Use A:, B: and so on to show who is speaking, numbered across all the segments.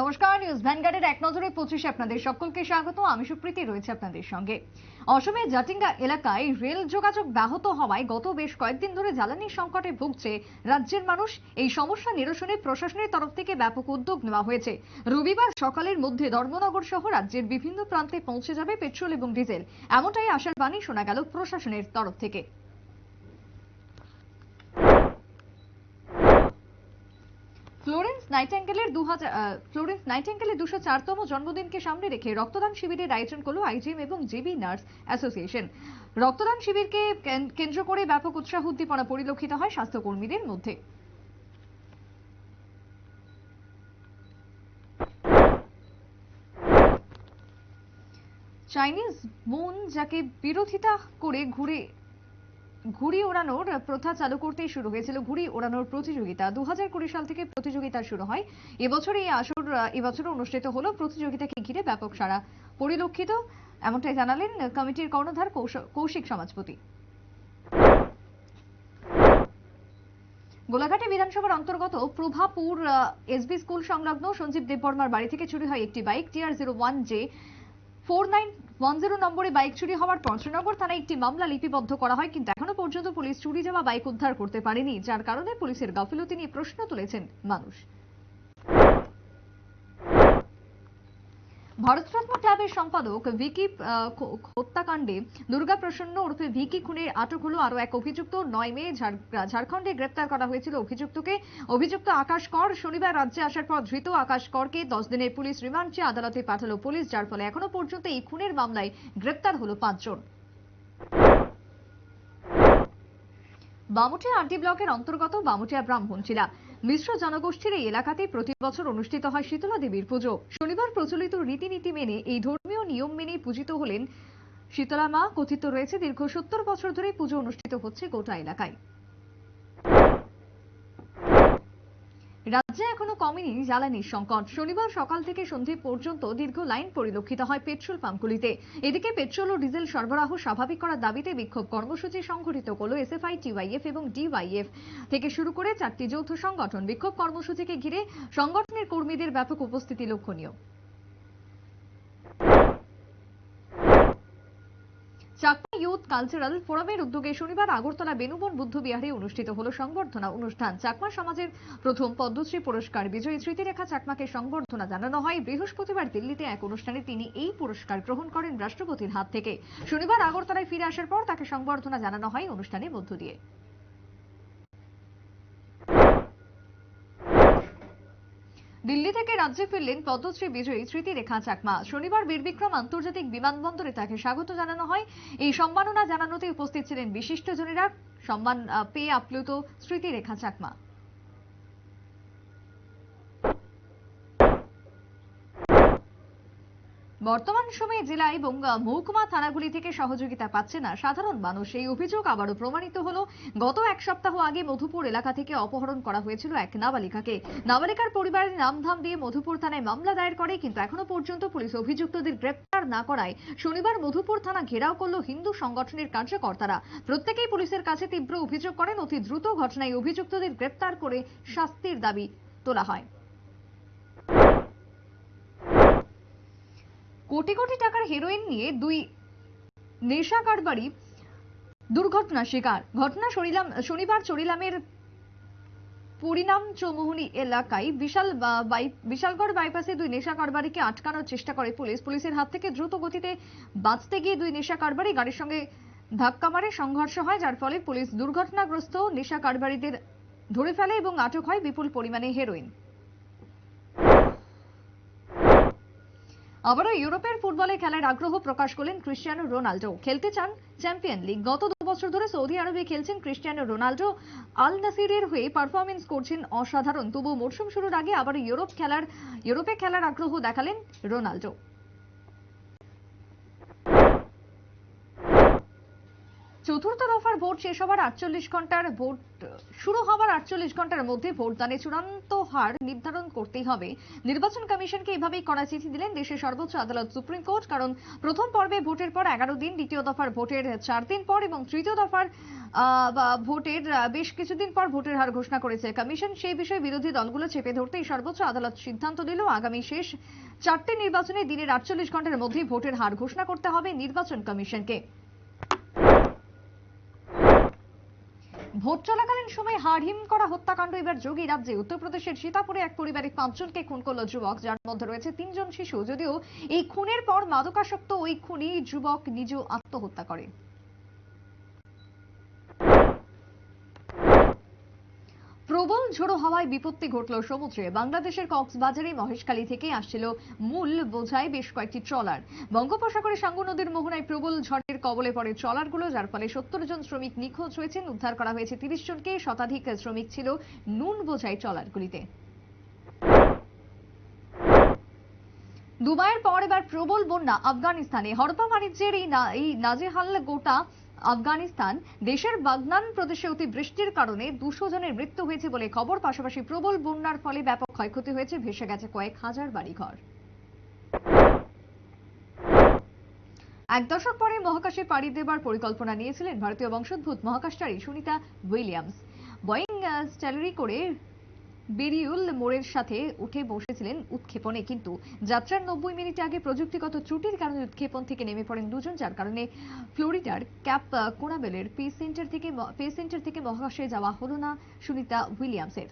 A: নমস্কার, নিউজ ভ্যানগার্ডের এক নজরে পঁচিশে আপনাদের সকলকে স্বাগত। আমি সুপ্রীতি, রয়েছে আপনাদের সঙ্গে। অসমের জাটিঙ্গা এলাকায় রেল যোগাযোগ ব্যাহত হওয়ায় গত বেশ কয়েকদিন ধরে জ্বালানি সংকটে ভুগছে রাজ্যের মানুষ। এই সমস্যা নিরসনে প্রশাসনের তরফ থেকে ব্যাপক উদ্যোগ নেওয়া হয়েছে। রবিবার সকালের মধ্যে ধর্মনগর সহ রাজ্যের বিভিন্ন প্রান্তে পৌঁছে যাবে পেট্রোল এবং ডিজেল। এমনটাই আশার বাণী শোনা গেল প্রশাসনের তরফ থেকে ফ্লোরেন্স নাইটেঙ্গেলের দু ফ্লোরেন্স নাইটেঙ্গেলের দুশো চারতম জন্মদিনকে সামনে রেখে রক্তদান শিবিরের আয়োজন করল আইজিএম এবং জেবি নার্স অ্যাসোসিয়েশন। রক্তদান শিবিরকে কেন্দ্র করে ব্যাপক উৎসাহ উদ্দীপনা পরিলক্ষিত হয় স্বাস্থ্যকর্মীদের মধ্যে। চাইনিজ মুন যাকে বিরোধিতা করে ঘুরে ঘুড়ি ওড়ানোর প্রথা চালু করতেই শুরু হয়েছিল ঘুড়ি ওড়ানোর প্রতিযোগিতা। দু সাল থেকে প্রতিযোগিতা শুরু হয়। এবছর এই আসর এবছর অনুষ্ঠিত হলো প্রতিযোগিতাকে ঘিরে ব্যাপক সারা পরিলক্ষিত, এমনটাই জানালেন কমিটির কর্ণধার কৌশ- কৌশিক সমাজপতি। গোলাঘাটে বিধানসভার অন্তর্গত প্রভাপুর এসবি স্কুল সংলগ্ন সঞ্জীব দেববর্মার বাড়ি থেকে চুরি হয় একটি bike. TR zero one J four nine one নম্বরে বাইক চুরি হওয়ার পর শ্রীনগর থানায় একটি মামলা লিপিবদ্ধ করা হয়, কিন্তু এখনও পর্যন্ত পুলিশ চুরি যাওয়া বাইক উদ্ধার করতে পারেনি, যার কারণে পুলিশের গাফিলতি নিয়ে প্রশ্ন তুলেছেন মানুষ। ভারতরত্ন ক্লাবের সম্পাদক ভিকি হত্যাকাণ্ডে দুর্গা প্রসন্ন ওরফে ভিকি খুনের আটক হলো আরও এক অভিযুক্ত। নয় মে ঝাড়খণ্ডে গ্রেপ্তার করা হয়েছিল অভিযুক্তকে। অভিযুক্ত আকাশ কর শনিবার রাজ্যে আসার পর ধৃত আকাশ করকে দশ দিনের পুলিশ রিমান্ড চেয়ে আদালতে পাঠালো পুলিশ, যার ফলে এখনও পর্যন্ত এই খুনের মামলায় গ্রেপ্তার হলো পাঁচজন। বামুটিয়া আরডি ব্লকের অন্তর্গত বামুটিয়া ব্রাহ্মণ ব্রাহ্মণচিলা মিশ্র জনগোষ্ঠীর এই এলাকাতে প্রতি বছর অনুষ্ঠিত হয় শীতলা দেবীর পুজো। শনিবার প্রচলিত রীতিনীতি মেনে এই ধর্মীয় নিয়ম মেনে পূজিত হলেন শীতলা মা। কথিত রয়েছে, দীর্ঘ সত্তর বছর ধরে পুজো অনুষ্ঠিত হচ্ছে গোটা এলাকায়। রাজ্যে এখনও কমেনি জ্বালানি সংকট। শনিবার সকাল থেকে সন্ধে পর্যন্ত দীর্ঘ লাইন পরিলক্ষিত হয় পেট্রোল পাম্পগুলিতে। এদিকে পেট্রোল ও ডিজেল সরবরাহ স্বাভাবিক করার দাবিতে বিক্ষোভ কর্মসূচি সংঘটিত করল এসএফআই, টিওয়াইএফ এবং ডিওয়াইএফ। থেকে শুরু করে চারটি যৌথ সংগঠন বিক্ষোভ কর্মসূচিকে ঘিরে সংগঠনের কর্মীদের ব্যাপক উপস্থিতি লক্ষণীয় চাকমা ইউথ কালচারাল ফোরামের উদ্যোগে শনিবার আগরতলা বেনুবন বুদ্ধ বিহারে অনুষ্ঠিত হলো সংবর্ধনা অনুষ্ঠান। চাকমা সমাজের প্রথম পদ্মশ্রী পুরস্কার বিজয়ী স্মৃতিরেখা চাকমাকে সংবর্ধনা জানানো হয়। বৃহস্পতিবার দিল্লিতে এক অনুষ্ঠানে তিনি এই পুরস্কার গ্রহণ করেন রাষ্ট্রপতির হাত থেকে। শনিবার আগরতলায় ফিরে আসার পর তাকে সংবর্ধনা জানানো হয় অনুষ্ঠানের মধ্য দিয়ে। দিল্লি থেকে রাজ্যে ফিরলেন পদ্মশ্রী বিজয়ী স্মৃতিরেখা চাকমা। শনিবার বীরবিক্রম আন্তর্জাতিক বিমানবন্দরে তাকে স্বাগত জানানো হয়। এই সম্মাননা জানানোতে উপস্থিত ছিলেন বিশিষ্টজনেরা। সম্মান পেয়ে আপ্লুত স্মৃতিরেখা চাকমা। বর্তমান সময়ে জেলা এবং মহকুমা থানাগুলি থেকে সহযোগিতা পাচ্ছে না। সাধারণ মানুষ এই অভিযোগ আবারও প্রমাণিত হলো। গত এক সপ্তাহ আগে মধুপুর এলাকা থেকে অপহরণ করা হয়েছিল এক নাবালিকাকে। নাবালিকার পরিবারের নামধাম দিয়ে মধুপুর থানায় মামলা দায়ের করে, কিন্তু এখনও পর্যন্ত পুলিশ অভিযুক্তদের গ্রেপ্তার না করায়। শনিবার মধুপুর থানা ঘেরাও করল হিন্দু সংগঠনের কার্যকর্তারা। প্রত্যেকেই পুলিশের কাছে তীব্র অভিযোগ করেন। অতি দ্রুত ঘটনায় অভিযুক্তদের গ্রেপ্তার করে শাস্তির দাবি তোলা হয়। কোটি কোটি টাকার হেরোইন নিয়ে দুই নেশা কারবারি দুর্ঘটনা শিকার। ঘটনা শনিলাম শনিবার চরিলামের পরিণাম চৌমুহনী এলাকায় বিশাল বিশালগড় বাইপাসে দুই নেশা কারবারিকে আটকানোর চেষ্টা করে পুলিশ। পুলিশের হাত থেকে দ্রুত গতিতে বাঁচতে গিয়ে দুই নেশা কারবারি গাড়ির সঙ্গে ধাক্কা মারে সংঘর্ষ হয়, যার ফলে পুলিশ দুর্ঘটনাগ্রস্ত নেশা কারবারিদের ধরে ফেলে এবং আটক হয় বিপুল পরিমাণে হেরোইন আবারও ইউরোপের ফুটবলে খেলার আগ্রহ প্রকাশ করলেন ক্রিস্টিয়ানো রোনাল্ডো খেলতে চান চ্যাম্পিয়ন লিগ। গত দু বছর ধরে সৌদি আরবে খেলছেন ক্রিস্টিয়ানো রোনাল্ডো আল নাসিরের হয়ে পারফরমেন্স করছেন অসাধারণ। তবু মরশুম শুরুর আগে আবার ইউরোপ খেলার, ইউরোপে খেলার আগ্রহ দেখালেন রোনাল্ডো চতুর্থ দফার ভোট শেষ হওয়ার আটচল্লিশ ঘণ্টার ভোট, শুরু হওয়ার আটচল্লিশ ঘণ্টার মধ্যে ভোটদানে চূড়ান্ত হার নির্ধারণ করতেই হবে। নির্বাচন কমিশনকে এভাবেই করা চিঠি দিলেন দেশের সর্বোচ্চ আদালত সুপ্রিম কোর্ট, কারণ প্রথম পর্বে ভোটের পর এগারো দিন, দ্বিতীয় দফার ভোটের চার দিন পর এবং তৃতীয় দফার ভোটের বেশ কিছুদিন পর ভোটের হার ঘোষণা করেছে কমিশন। সেই বিষয়ে বিরোধী দলগুলো চেপে ধরতেই সর্বোচ্চ আদালত সিদ্ধান্ত দিল আগামী শেষ চারটি নির্বাচনে দিনের আটচল্লিশ ঘণ্টার মধ্যে ভোটের হার ঘোষণা করতে হবে নির্বাচন কমিশনকে। ভোট চলাকালীন সময় হাড়হিম করা হত্যাকাণ্ড। এবার যোগী রাজ্যে, উত্তরপ্রদেশের সীতাপুরে এক পরিবারের পাঁচজনকে খুন করল যুবক। যার মধ্যে রয়েছে তিনজন শিশু। যদিও এই খুনের পর মাদকাসক্ত ওই খুনি যুবক নিজেও আত্মহত্যা করে। প্রবল ঝোড়ো হাওয়ায় বিপত্তি ঘটল সমুদ্রে। বাংলাদেশের কক্সবাজারে মহেশখালী থেকে আসছিল মূল বোঝায় বেশ কয়েকটি ট্রলার। বঙ্গোপসাগরে সাঙ্গু নদীর মোহনায় প্রবল ঝড়ের কবলে পড়ে ট্রলারগুলো, যার ফলে সত্তর জন শ্রমিক নিখোঁজ হয়েছেন। উদ্ধার করা হয়েছে তিরিশ জনকে। শতাধিক শ্রমিক ছিল নুন বোঝাই ট্রলারগুলিতে। দুবাইয়ের পর এবার প্রবল বন্যা। আফগানিস্তানে হরপা বাণিজ্যের এই নাজেহাল গোটা আফগানিস্তান দেশের বাগনান প্রদেশে অতি বৃষ্টির কারণে দুশো জনের মৃত্যু হয়েছে বলে খবর। পাশাপাশি প্রবল বন্যার ফলে ব্যাপক ক্ষয়ক্ষতি হয়েছে ভেসে গেছে কয়েক হাজার বাড়িঘর। এক দশক পরে মহাকাশে পাড়ি দেবার পরিকল্পনা নিয়েছিলেন ভারতীয় বংশোদ্ভূত মহাকাশচারী সুনিতা উইলিয়ামস। বোয়িং আহ, স্ট্যালারি করে বেরিউল মোড়ের সাথে উঠে বসেছিলেন উৎক্ষেপণে, কিন্তু যাত্রার নব্বই মিনিট আগে প্রযুক্তিগত ত্রুটির কারণে উৎক্ষেপণ থেকে নেমে পড়েন দুজন, যার কারণে ফ্লোরিডার ক্যাপ কোনাবেলের পে সেন্টার থেকে পে সেন্টার থেকে মহাকাশে যাওয়া হলো না সুনিতা উইলিয়ামসের।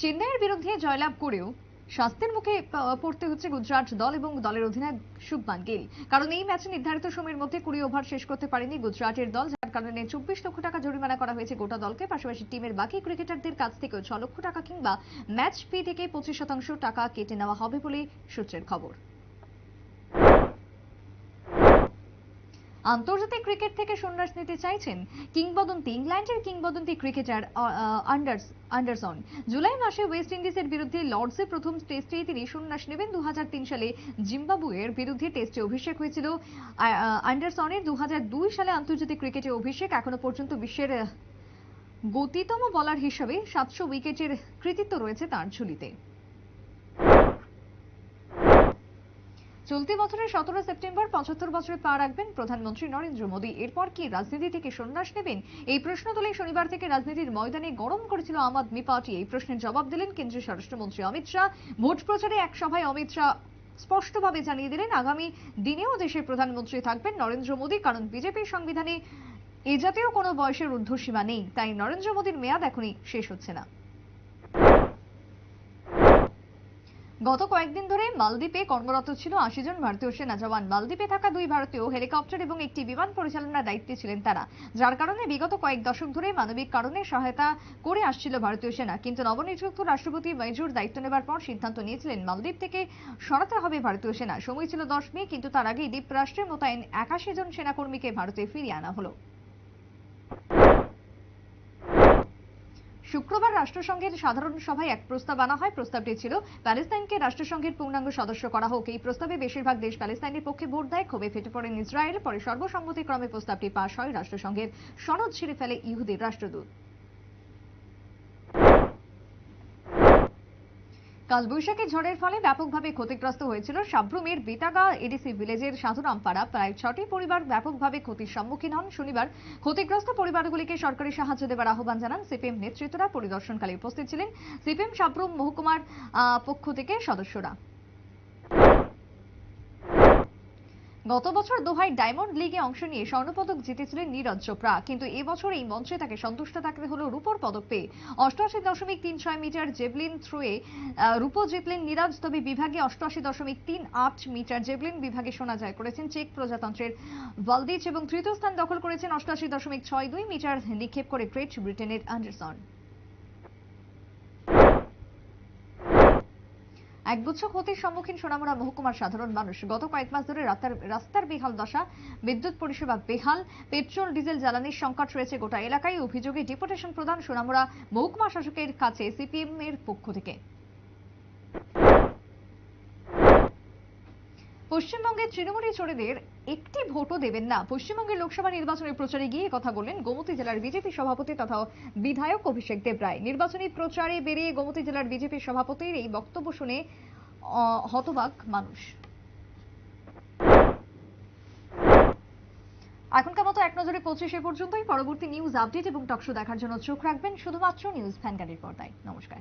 A: চেন্নাইয়ের বিরুদ্ধে জয়লাভ করেও স্বাস্থ্যের মুখে পড়তে হচ্ছে গুজরাট দল এবং দলের অধিনায়ক শুভমান গিল। কারণ এই ম্যাচে নির্ধারিত সময়ের মধ্যে কুড়ি ওভার শেষ করতে পারেনি গুজরাটের দল, যার কারণে চব্বিশ লক্ষ টাকা জরিমানা করা হয়েছে গোটা দলকে। পাশাপাশি টিমের বাকি ক্রিকেটারদের কাছ থেকেও ছ লক্ষ টাকা কিংবা ম্যাচ ফি থেকে পঁচিশ শতাংশ টাকা কেটে নেওয়া হবে বলে সূত্রের খবর। আন্তর্জাতিক ক্রিকেট থেকে সন্ন্যাস নিতে চাইছেন কিংবদন্তি, ইংল্যান্ডের কিংবদন্তি ক্রিকেটার আন্ডারস, আন্ডারসন। জুলাই মাসে ওয়েস্ট ইন্ডিজের বিরুদ্ধে লর্ডসে প্রথম টেস্টে তিনি সন্ন্যাস নেবেন। দু হাজার তিন সালে জিম্বাবুয়ের বিরুদ্ধে টেস্টে অভিষেক হয়েছিল। আন্ডারসনের দু হাজার দুই সালে আন্তর্জাতিক ক্রিকেটে অভিষেক এখনও পর্যন্ত বিশ্বের গতিতম বলার হিসাবে সাতশো উইকেটের কৃতিত্ব রয়েছে তার ঝুলিতে। চলতি বছরের সতেরো সেপ্টেম্বর পঁচাত্তর বছরে পা রাখবেন প্রধানমন্ত্রী নরেন্দ্র মোদী। এরপর কি রাজনীতি থেকে সন্ন্যাস নেবেন? এই প্রশ্ন তুলে শনিবার থেকে রাজনীতির ময়দানে গরম করেছিল আম আদমি পার্টি। এই প্রশ্নের জবাব দিলেন কেন্দ্রীয় স্বরাষ্ট্রমন্ত্রী অমিত শাহ। ভোট প্রচারে এক সভায় অমিত শাহ স্পষ্টভাবে জানিয়ে দিলেন, আগামী দিনেও দেশের প্রধানমন্ত্রী থাকবেন নরেন্দ্র মোদী, কারণ বিজেপির সংবিধানে এ জাতীয় কোনো বয়সের ঊর্ধ্বসীমা নেই। তাই নরেন্দ্র মোদীর মেয়াদ এখনই শেষ হচ্ছে না। গত কয়েকদিন ধরে মালদ্বীপে কর্মরত ছিল আশি জন ভারতীয় সেনা জওয়ান। মালদ্বীপে থাকা দুই ভারতীয় হেলিকপ্টার এবং একটি বিমান পরিচালনার দায়িত্বে ছিলেন তারা। যার কারণে বিগত কয়েক দশক ধরে মানবিক কারণে সহায়তা করে আসছিল ভারতীয় সেনা। কিন্তু নবনিযুক্ত রাষ্ট্রপতি মেজর দায়িত্ব নেবার পর সিদ্ধান্ত নিয়েছিলেন, মালদ্বীপ থেকে সরাতে হবে ভারতীয় সেনা। সময় ছিল দশ মে কিন্তু তার আগেই দ্বীপরাষ্ট্রে মোতায়েন একাশি জন সেনাকর্মীকে ভারতে ফিরিয়ে আনা হলো। শুক্রবার রাষ্ট্রসংঘের সাধারণ সভায় এক প্রস্তাব আনা হয়। প্রস্তাবটি ছিল, প্যালেস্তাইনকে রাষ্ট্রসংঘের পূর্ণাঙ্গ সদস্য করা হোক। এই প্রস্তাবে বেশিরভাগ দেশ প্যালেস্তাইনের পক্ষে ভোট দেয়। ক্ষোভে ফেটে পড়েন ইসরায়েল। পরে সর্বসম্মতিক্রমে প্রস্তাবটি পাশ হয় রাষ্ট্রসংঘের। সনদ ছিঁড়ে ফেলে ইহুদির রাষ্ট্রদূত। কালবৈশাখী ঝড়ের ফলে ব্যাপকভাবে ক্ষতিগ্রস্ত হয়েছিল সাব্রুমের বেতাগা এডিসি ভিলেজের সাধুরামপাড়া। প্রায় ছটি পরিবার ব্যাপকভাবে ক্ষতির সম্মুখীন হন। শনিবার ক্ষতিগ্রস্ত পরিবারগুলিকে সরকারি সাহায্য দেবার আহ্বান জানান সিপিএম নেতৃত্বরা। পরিদর্শনকালে উপস্থিত ছিলেন সিপিএম সাব্রুম মহকুমার পক্ষ থেকে সদস্যরা। গত বছর দোহাই ডায়মন্ড লিগে অংশ নিয়ে স্বর্ণপদক জিতেছিলেন নীরজ চোপড়া। কিন্তু এবছর এই মঞ্চে তাকে সন্তুষ্ট থাকতে হলো রূপর পদক পেয়ে। অষ্টআশি দশমিক তিন ছয় মিটার জেভলিন থ্রোয়ে রূপো জিতলেন নীরজ, তবে বিভাগে অষ্টআশি দশমিক তিন আট মিটার জেভলিন বিভাগে সোনা জয় করেছেন চেক প্রজাতন্ত্রের ভালদিচ এবং তৃতীয় স্থান দখল করেছেন অষ্টআশি দশমিক ছয় দুই মিটার নিক্ষেপ করে গ্রেট ব্রিটেনের অ্যান্ডারসন। একগুচ্ছ ক্ষতির সম্মুখীন সোনামুড়া মহকুমার সাধারণ মানুষ। গত কয়েক মাস ধরে রাস্তার রাস্তার বেহাল দশা, বিদ্যুৎ পরিষেবা বেহাল, পেট্রোল, ডিজেল জ্বালানির সংকট রয়েছে গোটা এলাকায়। অভিযোগে ডেপুটেশন প্রদান সোনামুড়া মহকুমা শাসকের কাছে সিপিএম এর পক্ষ থেকে। পশ্চিমবঙ্গের তৃণমূলী চোরেদের একটি ভোটও দেবেন না। পশ্চিমবঙ্গের লোকসভা নির্বাচনের প্রচারে গিয়ে কথা বললেন গোমতী জেলার বিজেপি সভাপতি তথা বিধায়ক অভিষেক দেব রায়। নির্বাচনী প্রচারে বেরিয়ে গোমতী জেলার বিজেপি সভাপতির এই বক্তব্য শুনে হতবাক মানুষ। এখনকার মতো এক নজরে পঁচিশে পর্যন্তই। পরবর্তী নিউজ আপডেট এবং টকশো দেখার জন্য চোখ রাখবেন শুধুমাত্র নিউজ ফ্যানগাড়ির পর্দায়। নমস্কার।